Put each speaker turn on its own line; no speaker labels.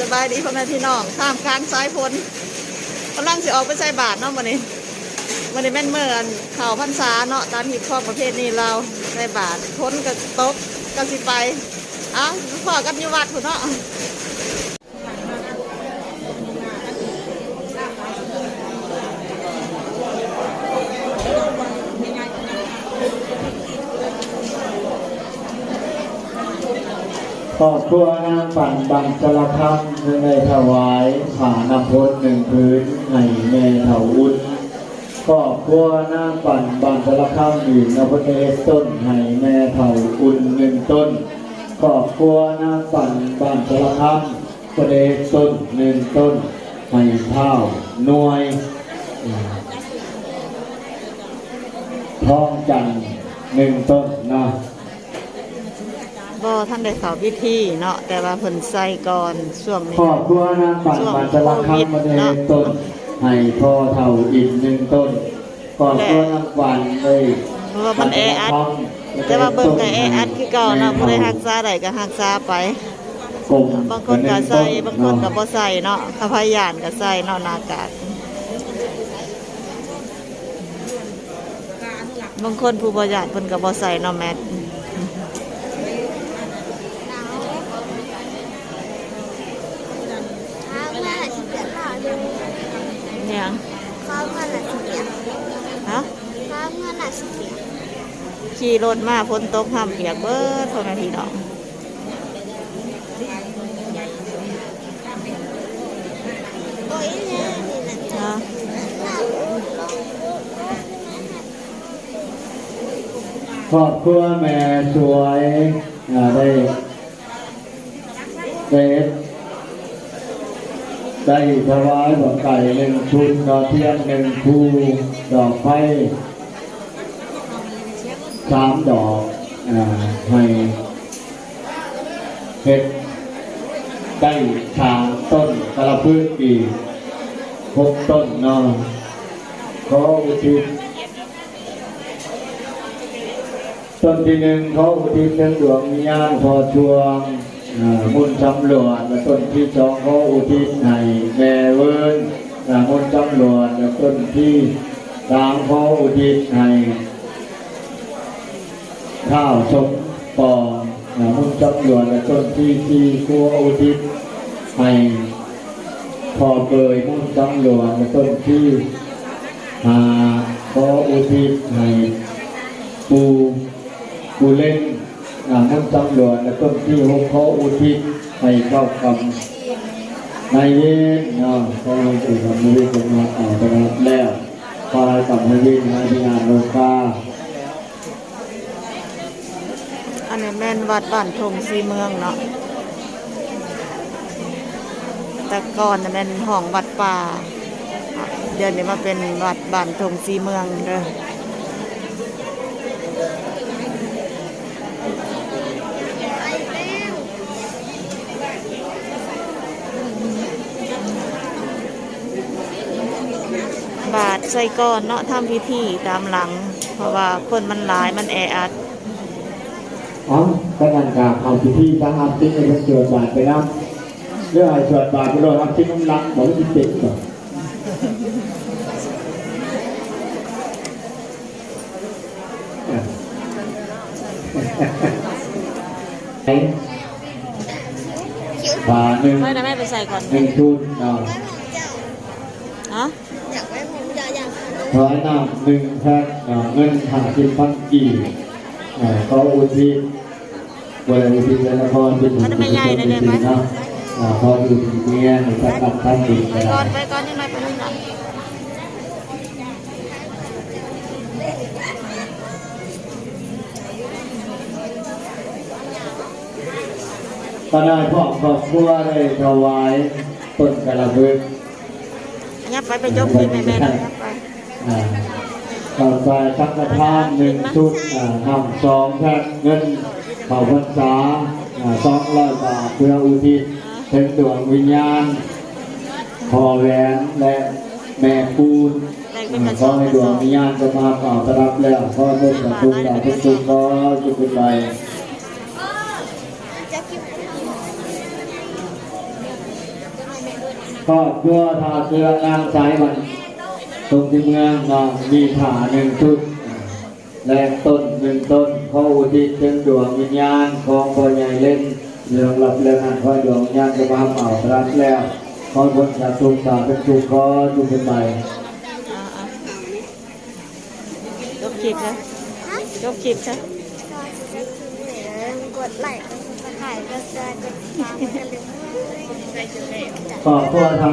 สบายดีพ่อแม่พี่น้องท่ามกลางสายฝนกำลังสิออกไปใส่บาทเนาะวันนี้วันนี้แม่นเมื่อนเข่าพรรษาเนาะตามหีบข้อปประเภทนี้เราใส่บาทพ้นกับโต๊ะกับสิไปเอ้าพ่อกันยูวัดคุณเนาะ
รอบครัวนางปั่นบังจรคำในถวายผ่านำพลหนึ่งพื้นให้แม่เถาอุ่นครอบครัวนางปั่นบังจรคำอยู่นพเทศต้นให้แม่เถาอุ่นหนึ่งต้นครอบครัวนางปั่นบังจรคำประเดชต้นหนึ่งต้นให้เท่าหน่วยทองจันทร์หนึ่งต้นเนาะ
บ่ท่านได้เข้าพิธีเนาะแต่ว่าเพิ่นใส่ก่อนช่วงนี้
ครอบครัวนางปั่นปันจะรักข้ามประเทศต้นให้พ่อเท่าอีกหนึ่งต้นครอบครัวนางปั่นเลย
เพราะว่ามันแออัดแต่ว่าเบิ่งก็แออัดคือเก่าเนาะผู้ใดรักษาได้ก็รักษาไป
กลม
บางคนก็ใส่บางคนก็บ่ใส่เนาะข้าพยานก็ใส่เนาะหน้ากากบางคนผู้บ่ญาติเพิ่นก็บ่ใส่เนาะแมส
ข้าวเมื่อไหร่สิเปลี่ยนข้าวดู
เนี่ย
ข้าวเมื่อไหร่สิเปลี่ยน
ฮะ
ข้าวเมื่อไหร่สิเปลี่ยน
ขี่รถมาฝนตกห้ามเปียกเบิดพ่อแม่พี่น้อง
โอ้ยเนี่ยนี่นะจ๊ะ
เนาะ
ข้าวอู้ลองอู้อู้
ครอบครัวแม่สวยอ่าได้ได้ได้ถวายดอกไก่หนึ่งชุดดอกเทียนหนึ่งคู่ดอกไฟ สามดอกให้เฮ็ดได้สามต้นกระพืชอีกหกต้นนาะขออุทิศต้นที่หนึ่งเขาอุทิศเรื่องดวงวิญญาณพอช่วงอ่ามุนจำรวจและต้นที่สองเขาอุทิศให้แม่เวิร์นอ่มุนจำรวจและต้นที่สามเขาอุทิศให้ ข้าวสมปองอ่ามุนจำรวจและต้นที่สี่ครัวอุทิศให้พอเกยมุนจำรวจและต้นที่หาขาอุทิศให้ปูปูเล่นอ่ามุนตำรวจและต้นที่หกขาอุทิศให้เข้ากับนายเวรเนะเขาลงสู่ทำนิเป็นมาเอาไปรับแล้วพายกับนายเวรนายที่งานโลกา
อันนี้แม่นวัดบ้านทงสีเมืองเนาะแต่ก่อนแม่นห้องวัดป่า เดี๋ยวนี้มาเป็นวัดบ้านทงสีเมืองเด้อ
ไปแล้ว
บาทใส่ก่อนเนาะทำพิธีตามหลัง เพราะว่าคนมันหลายมันแออัด
อ๋อก็นั่นกาเอาที่ที่ทางอาทิตย์ในเป็นสวดบาทไปนะเรื่องไอ้สวดบาทไปโดนอาทิตย์น้ำลังบอกว่าที่เจ็ดก่อนไอ้บาทหนึ่ง
ไม่ได้แม่ไปใส่ก่อน
หนึ่งชุดเนาะ
ไว้ผมเจ้า
ฮะ
อยากไว้ผมเจ้าอยากทำดู
ร้อยน้ำหนึ่งแพ็คเนาะเงินห้าสิบพันกี่ เอ่อเขาอุทิศบริอุทิศและพรเป็นบุญกุศลเป็นสิ่งเนาะอ่าพออยู่ที่เมียในสักกับท่านดี
ไป
ก็
ก่อนไปก่อนยังไงไปนี่นะ
ก็ได้พ่อครอบครัวได้ถวายต้นกระเบื้อง
ยับไปไปยกที่แม่แม่นะยับไป
ต่อไปสังฆทานหนึ่งชุดอ่าทำสองแพ็คเงินเผ่าพรรษาอ่าสองร้อยบาทเพื่ออุทิศถึงดวงวิญญาณพ่อแหวนและแม่คู
นกระ
ขอให้ดวงวิญญาณจะมาเก่าตรับแล้วขอให้ทุกทุกข์ทุกทุกข์ขอจุไป
เจ้าคิดว่าทำ
ครอทาเสื้อนางสายมัน ตรงที่เมืองนาะมีถาหนึ่งชุด แรงต้นหนึ่งต้นเขออุทิศถึงดวงวิญญาณของพ่อใหญ่เล่นเรื่องหลับเรื่องหันพ่อดวงวิญญาณจะมาเป่ารักแล้วขอพ้นจากทุสาเป็นทุข์ขอจุกเป็นใหม่
อ่าอ่าจบคลิปแล้ว
ฮะ
จบคลิปจ้ะ
ก็จะได้คืนเหนือกดไลค์กดซับสไครต์กดแชร์กดติดตามกดกระดิ่ง
ขอบครัวทาง